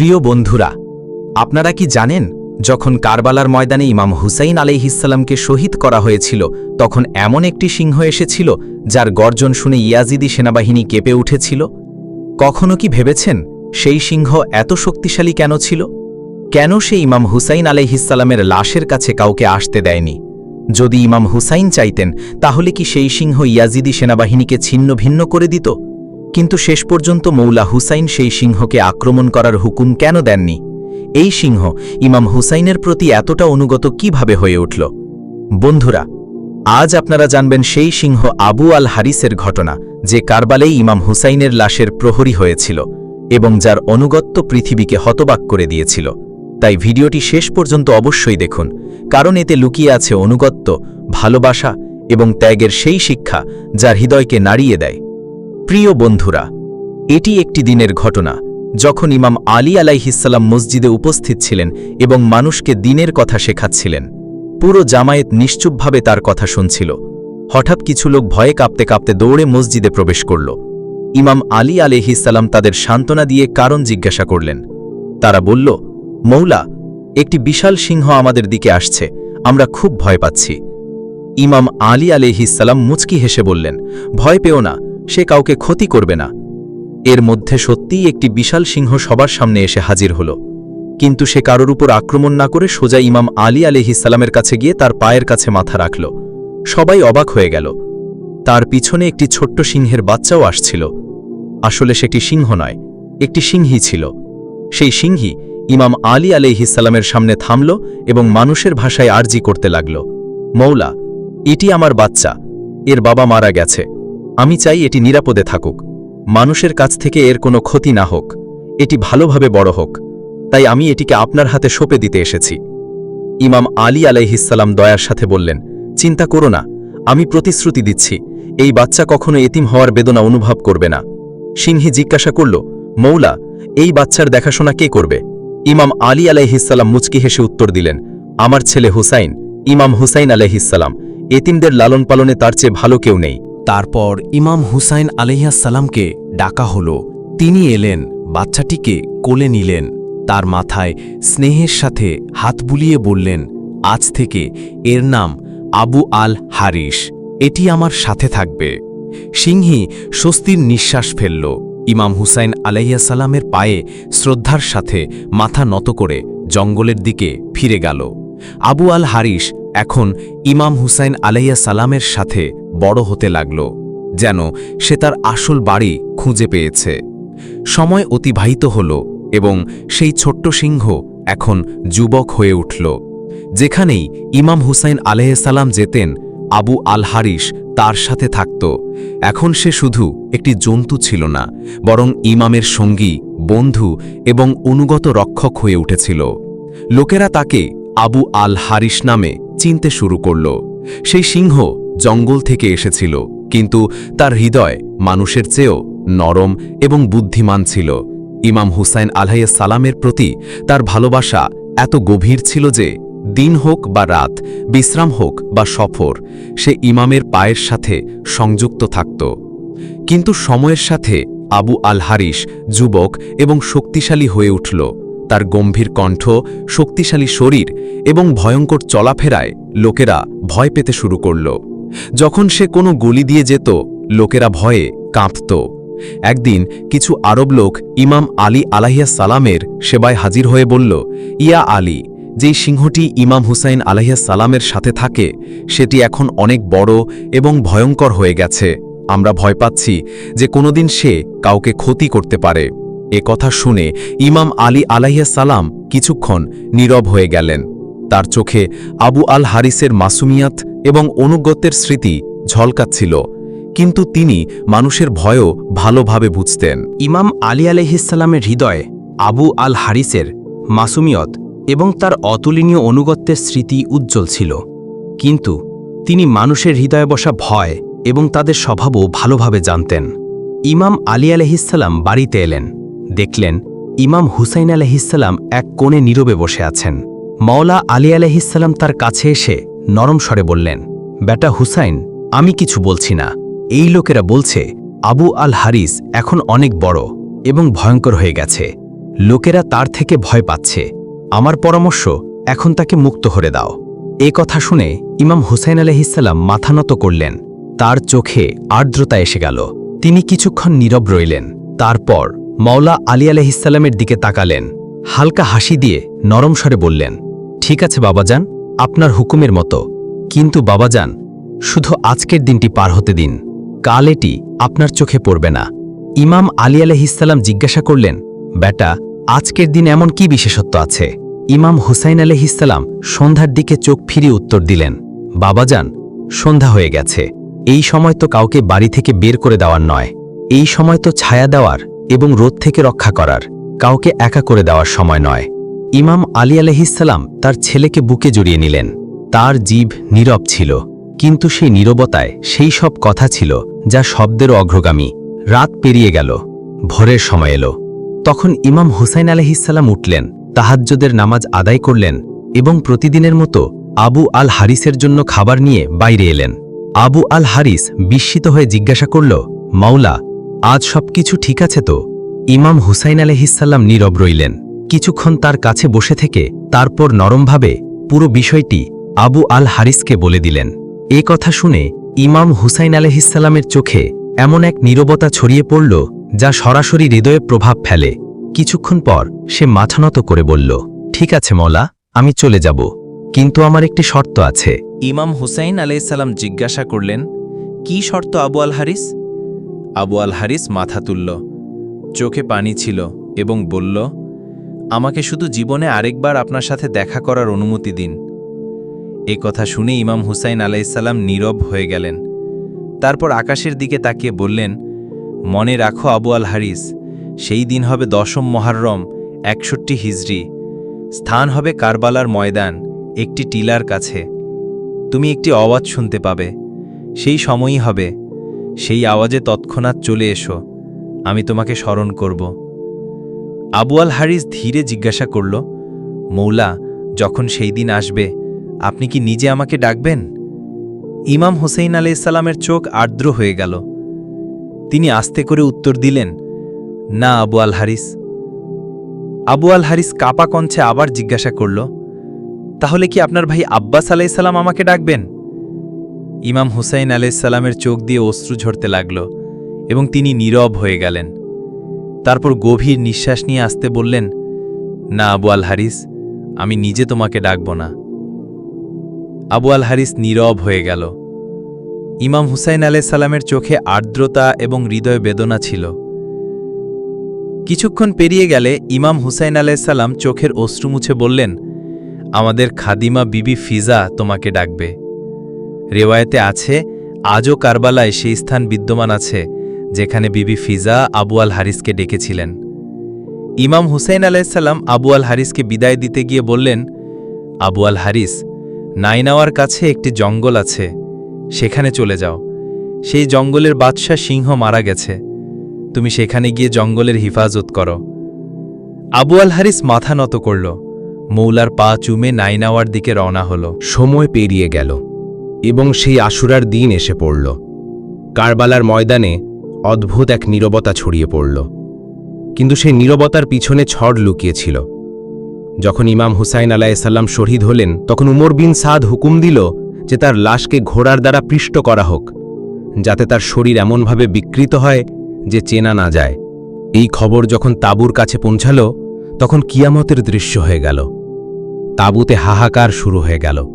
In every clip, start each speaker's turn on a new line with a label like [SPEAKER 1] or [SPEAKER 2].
[SPEAKER 1] প্রিয় বন্ধুরা, আপনারা কি জানেন, যখন কারবালার ময়দানে ইমাম হুসাইন আলাইহিসাল্লামকে শহীদ করা হয়েছিল, তখন এমন একটি সিংহ এসেছিল, যার গর্জন শুনে ইয়াজিদি সেনাবাহিনী কেঁপে উঠেছিল? কখনো কি ভেবেছেন, সেই সিংহ এত শক্তিশালী কেন ছিল? কেন সে ইমাম হুসাইন আলাইহিসাল্লামের লাশের কাছে কাউকে আসতে দেয়নি? যদি ইমাম হুসাইন চাইতেন, তাহলে কি সেই সিংহ ইয়াজিদি সেনাবাহিনীকে ছিন্ন ভিন্ন করে দিত? কিন্তু শেষ পর্যন্ত মৌলা হুসাইন সেই সিংহকে আক্রমণ করার হুকুম কেন দেননি? এই সিংহ ইমাম হুসাইনের প্রতি এতটা অনুগত কীভাবে হয়ে উঠল? বন্ধুরা, আজ আপনারা জানবেন সেই সিংহ আবু আল হারিসের ঘটনা, যে কারবালেই ইমাম হুসাইনের লাশের প্রহরী হয়েছিল এবং যার অনুগত্য পৃথিবীকে হতবাক করে দিয়েছিল। তাই ভিডিওটি শেষ পর্যন্ত অবশ্যই দেখুন, কারণ এতে লুকিয়ে আছে অনুগত্য, ভালোবাসা এবং ত্যাগের সেই শিক্ষা, যার হৃদয়কে নাড়িয়ে দেয়। প্রিয় বন্ধুরা, এটি একটি দিনের ঘটনা, যখন ইমাম আলী আলাইহিসাল্লাম মসজিদে উপস্থিত ছিলেন এবং মানুষকে দিনের কথা শেখাচ্ছিলেন। পুরো জামায়েত নিশ্চুপভাবে তার কথা শুনছিল। হঠাৎ কিছু লোক ভয়ে কাঁপতে কাঁপতে দৌড়ে মসজিদে প্রবেশ করল। ইমাম আলী আলাইহিসাল্লাম তাদের সান্ত্বনা দিয়ে কারণ জিজ্ঞাসা করলেন। তারা বলল, মৌলা, একটি বিশাল সিংহ আমাদের দিকে আসছে, আমরা খুব ভয় পাচ্ছি। ইমাম আলী আলিহিসাল্লাম মুচকি হেসে বললেন, ভয় পেও না সে কাউকে ক্ষতি করবে না। এর মধ্যে সত্যিই একটি বিশাল সিংহ সবার সামনে এসে হাজির হল। কিন্তু সে কারোর উপর আক্রমণ না করে সোজা ইমাম আলী আলিহিসাল্লামের কাছে গিয়ে তার পায়ের কাছে মাথা রাখল। সবাই অবাক হয়ে গেল। তার পিছনে একটি ছোট্ট সিংহের বাচ্চাও আসছিল। আসলে সেটি সিংহ নয়, একটি সিংহী ছিল। সেই সিংহী ইমাম আলী আলিহিসাল্লামের সামনে থামল এবং মানুষের ভাষায় আর্জি করতে লাগল। মৌলা, এটি আমার বাচ্চা, এর বাবা মারা গেছে। আমি চাই এটি নিরাপদে থাকুক। মানুষের কাছ থেকে এর কোনো ক্ষতি না হোক। এটি ভালোভাবে বড় হোক। তাই আমি এটিকে আপনার হাতে সঁপে দিতে এসেছি। ইমাম আলী আলাইহিসাল্লাম দয়ার সাথে বললেন, চিন্তা করো না, আমি প্রতিশ্রুতি দিচ্ছি, এই বাচ্চা কখনো এতিম হওয়ার বেদনা অনুভব করবে না। সিংহী জিজ্ঞাসা করল, মৌলা, এই বাচ্চার দেখাশোনা কে করবে? ইমাম আলী আলাইহিসাল্লাম মুচকি হেসে উত্তর দিলেন, আমার ছেলে হুসাইন, ইমাম হুসাইন আলাইহিসাল্লাম এতিমদের লালন পালনে তার চেয়ে ভালো কেউ নেই।
[SPEAKER 2] তারপর ইমাম হুসাইন আলহিয়াসাল্লামকে ডাকা হল। তিনি এলেন, বাচ্চাটিকে কোলে নিলেন। তার মাথায় স্নেহের সাথে হাত বুলিয়ে বললেন, আজ থেকে এর নাম আবু আল হারিস এটি আমার সাথে থাকবে। সিংহী স্বস্তির নিঃশ্বাস ফেলল। ইমাম হুসাইন আলাইয়াসাল্লামের পায়ে শ্রদ্ধার সাথে মাথা নত করে জঙ্গলের দিকে ফিরে গেল। আবু আল হারিস এখন ইমাম হুসাইন আলাইয়া সালামের সাথে বড় হতে লাগল, যেন সে তার আসল বাড়ি খুঁজে পেয়েছে। সময় অতিবাহিত হল এবং সেই ছোট্ট সিংহ এখন যুবক হয়ে উঠল। যেখানেই ইমাম হুসাইন আলাইসালাম যেতেন, আবু আল হারিস তার সাথে থাকত। এখন সে শুধু একটি জন্তু ছিল না, বরং ইমামের সঙ্গী, বন্ধু এবং অনুগত রক্ষক হয়ে উঠেছিল। লোকেরা তাকে আবু আল হারিস নামে চিনতে শুরু করল। সেই সিংহ জঙ্গল থেকে এসেছিল, কিন্তু তার হৃদয় মানুষের চেয়েও নরম এবং বুদ্ধিমান ছিল। ইমাম হুসাইন আলহাইয়া সালামের প্রতি তার ভালোবাসা এত গভীর ছিল যে, দিন হোক বা রাত, বিশ্রাম হোক বা সফর, সে ইমামের পায়ের সাথে সংযুক্ত থাকত। কিন্তু সময়ের সাথে আবু আল হারিস যুবক এবং শক্তিশালী হয়ে উঠল। তার গম্ভীর কণ্ঠ, শক্তিশালী শরীর এবং ভয়ঙ্কর চলাফেরায় লোকেরা ভয় পেতে শুরু করল। যখন সে কোনো গলি দিয়ে যেত, লোকেরা ভয়ে কাঁপত একদিন কিছু আরব লোক ইমাম আলী আলাহিয়া সালামের সেবায় হাজির হয়ে বলল, ইয়া আলী, যেই সিংহটি ইমাম হুসাইন আলাহিয়া সালামের সাথে থাকে, সেটি এখন অনেক বড় এবং ভয়ঙ্কর হয়ে গেছে। আমরা ভয় পাচ্ছি যে কোনোদিন সে কাউকে ক্ষতি করতে পারে। এ কথা শুনে ইমাম আলী আলাইয়া সালাম কিছুক্ষণ নীরব হয়ে গেলেন। তার চোখে আবু আল হারিসের মাসুমিয়াত এবং অনুগত্যের স্মৃতি ঝলকাচ্ছিল, কিন্তু তিনি মানুষের ভয়ও ভালোভাবে বুঝতেন।
[SPEAKER 3] ইমাম আলী আলহিসাল্লামের হৃদয়ে আবু আল হারিসের মাসুমিয়ত এবং তার অতুলনীয় অনুগত্যের স্মৃতি উজ্জ্বল ছিল। কিন্তু তিনি মানুষের হৃদয়ে বসা ভয় এবং তাদের স্বভাবও ভালোভাবে জানতেন। ইমাম আলী আলহিসাল্লাম বাড়িতে এলেন। দেখলেন ইমাম হুসাইন আলহিসাল্লাম এক কোণে নীরবে বসে আছেন। মাওলা আলী আলহিসাল্লাম তার কাছে এসে নরম স্বরে বললেন, বেটা হুসাইন, আমি কিছু বলছি না। এই লোকেরা বলছে, আবু আল হারিস এখন অনেক বড় এবং ভয়ঙ্কর হয়ে গেছে। লোকেরা তার থেকে ভয় পাচ্ছে। আমার পরামর্শ, এখন তাকে মুক্ত হরে দাও। এ কথা শুনে ইমাম হুসাইন আলহিসাল্লাম মাথা নত করলেন। তার চোখে আর্দ্রতা এসে গেল। তিনি কিছুক্ষণ নীরব রইলেন। তারপর মাওলা আলী আলহিসাল্লামের দিকে তাকালেন। হালকা হাসি দিয়ে নরম স্বরে বললেন, ঠিক আছে বাবাজান আপনার হুকুমের মতো। কিন্তু বাবাজান, শুধু আজকের দিনটি পার হতে দিন। কাল এটি আপনার চোখে পড়বে না। ইমাম আলী আলহিসাল্লাম জিজ্ঞাসা করলেন, বেটা, আজকের দিন এমন কি বিশেষত্ব আছে? ইমাম হুসাইন আলহিসাল্লাম সন্ধ্যার দিকে চোখ ফিরিয়ে উত্তর দিলেন, বাবাজান, সন্ধ্যা হয়ে গেছে। এই সময় তো কাউকে বাড়ি থেকে বের করে দেওয়ার নয়। এই সময় তো ছায়া দেওয়ার এবং রোদ থেকে রক্ষা করার। কাউকে একা করে দেওয়ার সময় নয়। ইমাম আলী আলহিসাল্লাম তার ছেলেকে বুকে জড়িয়ে নিলেন। তার জীব নীরব ছিল, কিন্তু সেই নীরবতায় সেই সব কথা ছিল যা শব্দেরও অগ্রগামী। রাত পেরিয়ে গেল, ভোরের সময় এলো। তখন ইমাম হুসাইন আলহিসাল্লাম উঠলেন, তাহাজ্জদের নামাজ আদায় করলেন এবং প্রতিদিনের মতো আবু আল হারিসের জন্য খাবার নিয়ে বাইরে এলেন। আবু আল হারিস বিস্মিত হয়ে জিজ্ঞাসা করল, মাওলা, আজ সবকিছু ঠিক আছে তো? ইমাম হুসাইন আলহিসাল্লাম নীরব রইলেন। কিছুক্ষণ তার কাছে বসে থেকে তারপর নরমভাবে পুরো বিষয়টি আবু আল হারিসকে বলে দিলেন। এ কথা শুনে ইমাম হুসাইন আলহিসাল্লামের চোখে এমন এক নীরবতা ছড়িয়ে পড়ল, যা সরাসরি হৃদয়ে প্রভাব ফেলে। কিছুক্ষণ পর সে মাথানত করে বলল, ঠিক আছে মলা আমি চলে যাব। কিন্তু আমার একটি শর্ত আছে।
[SPEAKER 1] ইমাম হুসাইন আলাইসাল্লাম জিজ্ঞাসা করলেন, কি শর্ত আবু আল হারিস আবু আল হারিস মাথা তুলল, চোখে পানি ছিল এবং বলল আমাকে শুধু জীবনে আরেকবার আপনার সাথে দেখা করার অনুমতি দিন। এ কথা শুনে ইমাম হুসাইন আলাইসাল্লাম নীরব হয়ে গেলেন। তারপর আকাশের দিকে তাকিয়ে বললেন, মনে রাখো আবু আল হারিস, সেই দিন হবে দশম মহারম একষট্টি হিজড়ি স্থান হবে কারবালার ময়দান, একটি টিলার কাছে। তুমি একটি আওয়াজ শুনতে পাবে। সেই সময়ই হবে। সেই আওয়াজে তৎক্ষণাৎ চলে এসো। আমি তোমাকে স্মরণ করব। আবু আল হারিস ধীরে জিজ্ঞাসা করল, মৌলা, যখন সেই দিন আসবে, আপনি কি নিজে আমাকে ডাকবেন? ইমাম হুসেইন আলাইসাল্লামের চোখ আর্দ্র হয়ে গেল। তিনি আস্তে করে উত্তর দিলেন, না, আবু আল হারিস আবু আল হারিস কাপা কঞ্চে আবার জিজ্ঞাসা করল, তাহলে কি আপনার ভাই আব্বাস আলাইসাল্লাম আমাকে ডাকবেন? ইমাম হুসাইন আলাইসাল্লামের চোখ দিয়ে অশ্রু ঝরতে লাগল এবং তিনি নীরব হয়ে গেলেন। তারপর গভীর নিঃশ্বাস নিয়ে আসতে বললেন, না, আবু আল হারিস আমি নিজে তোমাকে ডাকব না। আবু আল হারিস নীরব হয়ে গেল। ইমাম হুসাইন আলাইসাল্লামের চোখে আর্দ্রতা এবং হৃদয় বেদনা ছিল। কিছুক্ষণ পেরিয়ে গেলে ইমাম হুসাইন আলাইসাল্লাম চোখের অশ্রু মুছে বললেন, আমাদের খাদিমা বিবি ফিজা তোমাকে ডাকবে। রেওয়ায়েতে আছে, আজও কারবালায় সেই স্থান বিদ্যমান আছে যেখানে বিবি ফিজা আবু আল হারিসকে ডেকেছিলেন। ইমাম হুসাইন আলাইসাল্লাম আবু আল হারিসকে বিদায় দিতে গিয়ে বললেন, আবু আল হারিস নাইনাওয়ার কাছে একটি জঙ্গল আছে, সেখানে চলে যাও। সেই জঙ্গলের বাদশাহ সিংহ মারা গেছে। তুমি সেখানে গিয়ে জঙ্গলের হিফাজত করো। আবু আল হারিস মাথা নত করল। মৌলার পা চুমে নাইনাওয়ার দিকে রওনা হল।
[SPEAKER 3] সময় পেরিয়ে গেল এবং সেই আশুরার দিন এসে পড়ল। কারবালার ময়দানে অদ্ভুত এক নীরবতা ছড়িয়ে পড়ল। কিন্তু সেই নীরবতার পিছনে ছড় লুকিয়েছিল। যখন ইমাম হুসাইন আলাইসাল্লাম শহীদ হলেন, তখন উমর বিন সাদ হুকুম দিল যে তার লাশকে ঘোড়ার দ্বারা পৃষ্ঠ করা হোক, যাতে তার শরীর এমনভাবে বিকৃত হয় যে চেনা না যায়। এই খবর যখন তাবুর কাছে পৌঁছাল, তখন কিয়ামতের দৃশ্য হয়ে গেল। তাবুতে হাহাকার শুরু হয়ে গেল।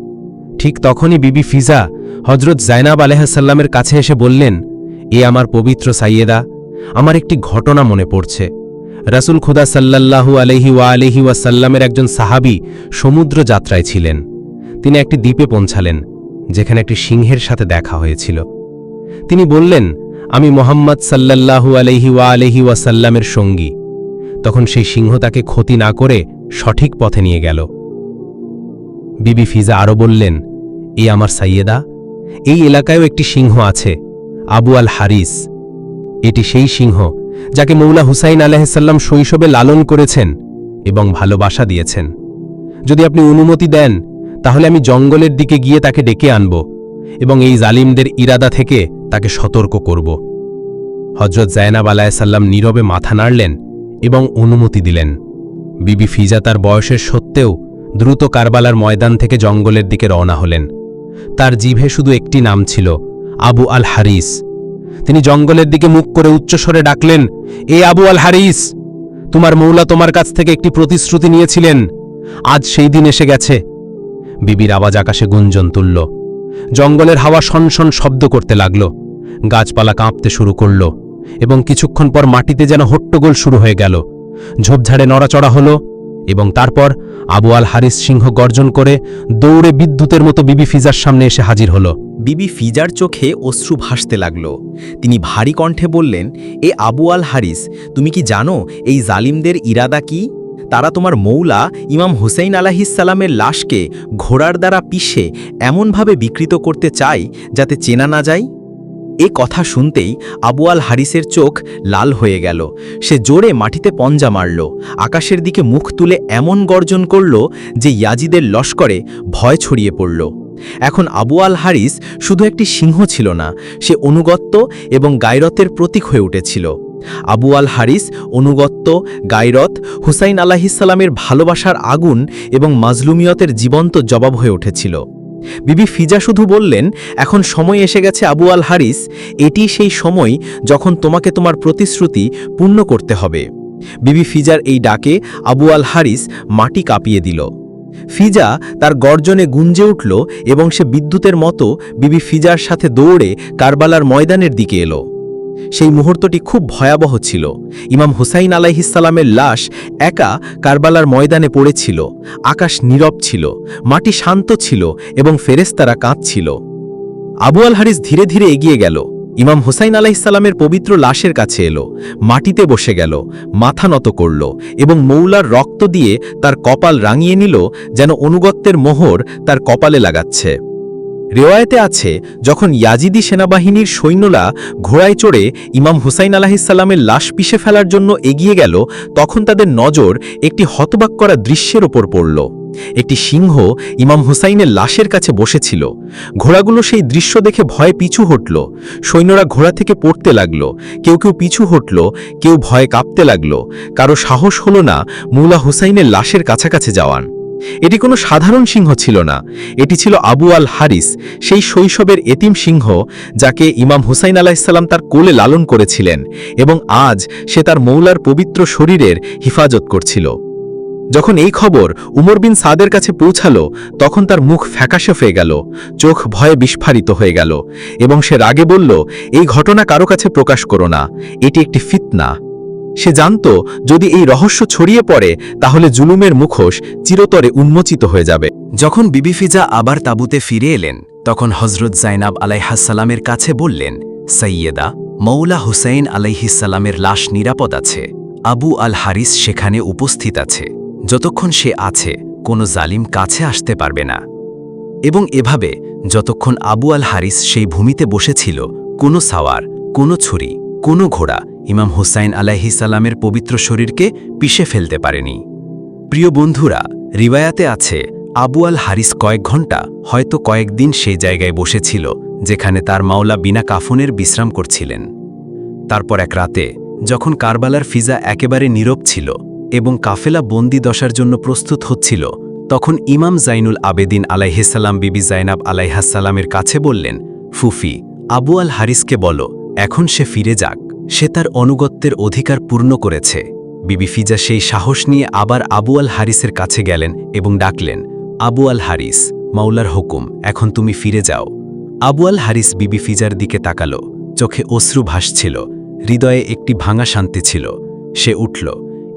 [SPEAKER 3] ঠিক তখনই বিবি ফিজা হজরত জাইনাব আলহাসাল্লামের কাছে এসে বললেন এ আমার পবিত্র সাইয়েদা, আমার একটি ঘটনা মনে পড়ছে। রাসুল খুদা সাল্লাল্লাহু আলহি ওয়া আলহি ওয়াসাল্লামের একজন সাহাবি সমুদ্র যাত্রায় ছিলেন। তিনি একটি দ্বীপে পৌঁছালেন, যেখানে একটি সিংহের সাথে দেখা হয়েছিল। তিনি বললেন, আমি মোহাম্মদ সাল্লাল্লাহু আলহি ওয়া আলহি ওয়াসাল্লামের সঙ্গী। তখন সেই সিংহ তাকে ক্ষতি না করে সঠিক পথে নিয়ে গেল। বিবি ফিজা আরও বললেন, এ আমার সাইয়েদা, এই এলাকায়ও একটি সিংহ আছে আবু আল হারিস এটি সেই সিংহ যাকে মৌলা হুসাইন আলাহিসাল্লাম শৈশবে লালন করেছেন এবং ভালোবাসা দিয়েছেন। যদি আপনি অনুমতি দেন, তাহলে আমি জঙ্গলের দিকে গিয়ে তাকে ডেকে আনব এবং এই জালিমদের ইরাদা থেকে তাকে সতর্ক করব। হজরত জায়নাব আলাহিসাল্লাম নীরবে মাথা নাড়লেন এবং অনুমতি দিলেন। বিবি ফিজা তার বয়সের সত্ত্বেও দ্রুত কারবালার ময়দান থেকে জঙ্গলের দিকে রওনা হলেন। তার জিভে শুধু একটি নাম ছিল আবু আল হারিস তিনি জঙ্গলের দিকে মুখ করে উচ্চস্বরে ডাকলেন, এ আবু আল হারিস তোমার মৌলা তোমার কাছ থেকে একটি প্রতিশ্রুতি নিয়েছিলেন। আজ সেই দিন এসে গেছে। বিবির আওয়াজ আকাশে গুঞ্জন তুলল। জঙ্গলের হাওয়া শনশন শব্দ করতে লাগল। গাছপালা কাঁপতে শুরু করল এবং কিছুক্ষণ পর মাটিতে যেন হট্টগোল শুরু হয়ে গেল। ঝোপঝাড়ে নড়াচড়া হল এবং তারপর আবু আল হারিস সিংহ গর্জন করে দৌড়ে বিদ্যুতের মতো বিবি ফিজার সামনে এসে হাজির হলো।
[SPEAKER 1] বিবি ফিজার চোখে অশ্রু ভাসতে লাগল। তিনি ভারী কণ্ঠে বললেন, এ আবু আল হারিস তুমি কি জানো এই জালিমদের ইরাদা কি? তারা তোমার মৌলা ইমাম হুসেইন আলাহিসাল্লামের লাশকে ঘোড়ার দ্বারা পিষে এমনভাবে বিকৃত করতে চায় যাতে চেনা না যায়? এ কথা শুনতেই আবু আল হারিসের চোখ লাল হয়ে গেল। সে জোরে মাটিতে পঞ্জা মারল। আকাশের দিকে মুখ তুলে এমন গর্জন করল যে ইয়াজিদের লস্করে ভয় ছড়িয়ে পড়ল। এখন আবু আল হারিস শুধু একটি সিংহ ছিল না, সে অনুগত্য এবং গায়রতের প্রতীক হয়ে উঠেছিল। আবু আল হারিস অনুগত্য, গায়রত, হুসাইন আলাহিসাল্লামের ভালোবাসার আগুন এবং মাজলুমিয়তের জীবন্ত জবাব হয়ে উঠেছিল। বিবি ফিজা শুধু বললেন, এখন সময় এসে গেছে আবু আল হারিস এটি সেই সময় যখন তোমাকে তোমার প্রতিশ্রুতি পূর্ণ করতে হবে। বিবি ফিজার এই ডাকে আবু আল হারিস মাটি কাঁপিয়ে দিল। ফিজা তার গর্জনে গুঞ্জে উঠল এবং সে বিদ্যুতের মতো বিবি ফিজার সাথে দৌড়ে কারবালার ময়দানের দিকে এলো। সেই মুহূর্তটি খুব ভয়াবহ ছিল। ইমাম হুসাইন আলাইহিসালামের লাশ একা কারবালার ময়দানে পড়েছিল। আকাশ নীরব ছিল, মাটি শান্ত ছিল এবং ফেরেস্তারা কাঁদছিল। আবু আল হারিস ধীরে ধীরে এগিয়ে গেল। ইমাম হুসাইন আলাইসাল্লামের পবিত্র লাশের কাছে এলো, মাটিতে বসে গেল, মাথা নত করল এবং মৌলার রক্ত দিয়ে তার কপাল রাঙিয়ে নিল যেন অনুগত্যের মোহর তার কপালে লাগাচ্ছে। রেওয়ায়তে আছে, যখন ইয়াজিদি সেনাবাহিনীর সৈন্যরা ঘোড়ায় চড়ে ইমাম হুসাইন আলাহিসাল্লামের লাশ পিষে ফেলার জন্য এগিয়ে গেল, তখন তাদের নজর একটি হতবাক করা দৃশ্যের ওপর পড়ল। একটি সিংহ ইমাম হুসাইনের লাশের কাছে বসেছিল। ঘোড়াগুলো সেই দৃশ্য দেখে ভয়ে পিছু হটল। সৈন্যরা ঘোড়া থেকে পড়তে লাগল। কেউ কেউ পিছু হটল, কেউ ভয়ে কাঁপতে লাগল। কারও সাহস হল না মুলা হুসাইনের লাশের কাছাকাছি যাওয়ান এটি কোনো সাধারণ সিংহ ছিল না। এটি ছিল আবু আল হারিস, সেই শৈশবের এতিম সিংহ যাকে ইমাম হুসাইন আলাহিসাল্লাম তার কোলে লালন করেছিলেন এবং আজ সে তার মৌলার পবিত্র শরীরের হিফাজত করছিল। যখন এই খবর উমর বিন সাদের কাছে পৌঁছালো, তখন তার মুখ ফ্যাকাশে হয়ে গেল, চোখ ভয়ে বিস্ফারিত হয়ে গেল, এবং সে রাগে বলল, এই ঘটনা কারও কাছে প্রকাশ করো না, এটি একটি ফিতনা। সে জানত, যদি এই রহস্য ছড়িয়ে পড়ে, তাহলে জুলুমের মুখোশ চিরতরে উন্মোচিত হয়ে যাবে।
[SPEAKER 2] যখন বিবি ফিজা আবার তাঁবুতে ফিরে এলেন, তখন হজরত জাইনাব আলাইহাসাল্লামের কাছে বললেন সৈয়দা মৌলা হুসাইন আলাইহিসাল্লামের লাশ নিরাপদ আছে, আবু আল হারিস সেখানে উপস্থিত আছে। যতক্ষণ সে আছে, কোনো জালিম কাছে আসতে পারবে না। এবং এভাবে যতক্ষণ আবু আল হারিস সেই ভূমিতে বসেছিল, কোনো সাওয়ার, কোনো ছুরি, কোনো ঘোড়া ইমাম হুসাইন আলাইহিসাল্লামের পবিত্র শরীরকে পিষে ফেলতে পারেনি। প্রিয় বন্ধুরা রিবায়াতে আছে, আবু আল হারিস কয়েক ঘণ্টা হয়তো কয়েকদিন সেই জায়গায় বসেছিল, যেখানে তার মাওলা বিনা কাফনের বিশ্রাম করছিলেন। তারপর এক রাতে, যখন কারবালার ফিজা একেবারে নীরব ছিল এবং কাফেলা বন্দি দশার জন্য প্রস্তুত হচ্ছিল, তখন ইমাম জাইনুল আবেদিন আলাইহিসাল্লাম বিবি জাইনাব আলাইহাসাল্লামের কাছে বললেন, ফুফি, আবু আল হারিসকে বলো, এখন সে ফিরে যাক। সে তার অনুগত্যের অধিকার পূর্ণ করেছে। বিবি ফিজা সেই সাহস নিয়ে আবার আবু আল হারিসের কাছে গেলেন এবং ডাকলেন, আবু আল হারিস, মাওলার হুকুম, এখন তুমি ফিরে যাও। আবু আল হারিস বিবি ফিজার দিকে তাকালো, চোখে অশ্রু ভাসছিল, হৃদয়ে একটি ভাঙা শান্তি ছিল। সে উঠল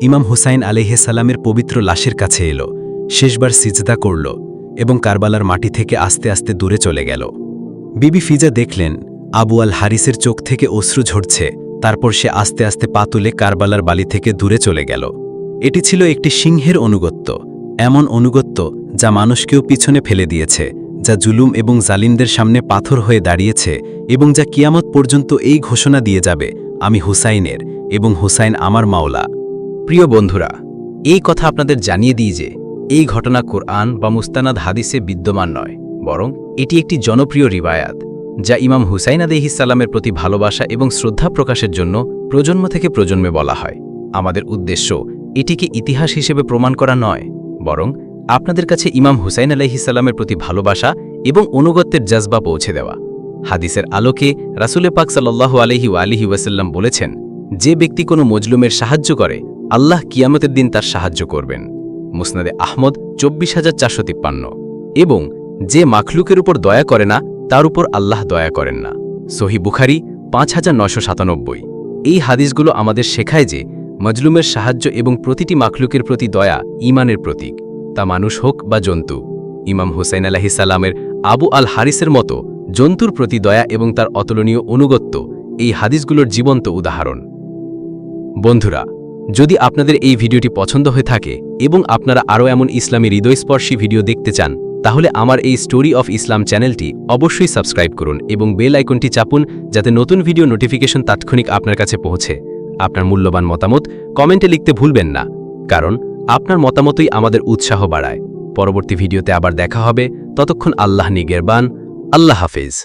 [SPEAKER 2] ইমাম হুসাইন আলিহাসাল্লামের পবিত্র লাশের কাছে এলো। শেষবার সিজদা করল এবং কারবালার মাটি থেকে আস্তে আস্তে দূরে চলে গেল। বিবি ফিজা দেখলেন, আবু আল হারিসের চোখ থেকে অশ্রু ঝরছে, তারপর সে আস্তে আস্তে পা তুলে কারবালার বালি থেকে দূরে চলে গেল। এটি ছিল একটি সিংহের অনুগত্য, এমন অনুগত্য যা মানুষকেও পিছনে ফেলে দিয়েছে, যা জুলুম এবং জালিমদের সামনে পাথর হয়ে দাঁড়িয়েছে এবং যা কিয়ামত পর্যন্ত এই ঘোষণা দিয়ে যাবে, আমি হুসাইনের এবং হুসাইন আমার মাওলা।
[SPEAKER 3] প্রিয় বন্ধুরা, এই কথা আপনাদের জানিয়ে দিই যে এই ঘটনা কোরআন বা মুস্তানাদ হাদিসে বিদ্যমান নয়, বরং এটি একটি জনপ্রিয় রিবায়াত, যা ইমাম হুসাইন আদেহিসাল্লামের প্রতি ভালোবাসা এবং শ্রদ্ধা প্রকাশের জন্য প্রজন্ম থেকে প্রজন্মে বলা হয়। আমাদের উদ্দেশ্য
[SPEAKER 1] এটিকে ইতিহাস হিসেবে প্রমাণ করা নয়, বরং আপনাদের কাছে ইমাম হুসাইন আলাইহিসাল্লামের প্রতি ভালোবাসা এবং অনুগত্যের জজবা পৌঁছে দেওয়া। হাদিসের আলোকে রাসুলে পাক সাল্লাহ আলহি আলিহি ওয়াসাল্লাম বলেছেন, যে ব্যক্তি কোনো মজলুমের সাহায্য করে আল্লাহ কিয়ামতের দিন তার সাহায্য করবেন। মুসনাদে আহমদ চব্বিশ হাজার চারশো তিপ্পান্ন। এবং যে মাখলুকের উপর দয়া করে না, তার উপর আল্লাহ দয়া করেন না। সহি বুখারি পাঁচ হাজার নশো সাতানব্বই। এই হাদিসগুলো আমাদের শেখায় যে, মজলুমের সাহায্য এবং প্রতিটি মাখলুকের প্রতি দয়া ইমানের প্রতীক। তা মানুষ হোক বা জন্তু। ইমাম হুসাইন আলাহি সাল্লামের আবু আল হারিসের মতো জন্তুর প্রতি দয়া এবং তার অতুলনীয় অনুগত্য এই হাদিসগুলোর জীবন্ত উদাহরণ। বন্ধুরা যদি আপনাদের এই ভিডিওটি পছন্দ হয়ে থাকে এবং আপনারা আরও এমন ইসলামী হৃদয়স্পর্শী ভিডিও দেখতে চান, তাহলে আমার এই স্টোরি অফ ইসলাম চ্যানেলটি অবশ্যই সাবস্ক্রাইব করুন এবং বেল আইকনটি চাপুন যাতে নতুন ভিডিও নোটিফিকেশন তাৎক্ষণিক আপনার কাছে পৌঁছে। আপনার মূল্যবান মতামত কমেন্টে লিখতে ভুলবেন না, কারণ আপনার মতামতই আমাদের উৎসাহ বাড়ায়। পরবর্তী ভিডিওতে আবার দেখা হবে। ততক্ষণ আল্লাহ নিগেরবান। আল্লাহ হাফেজ।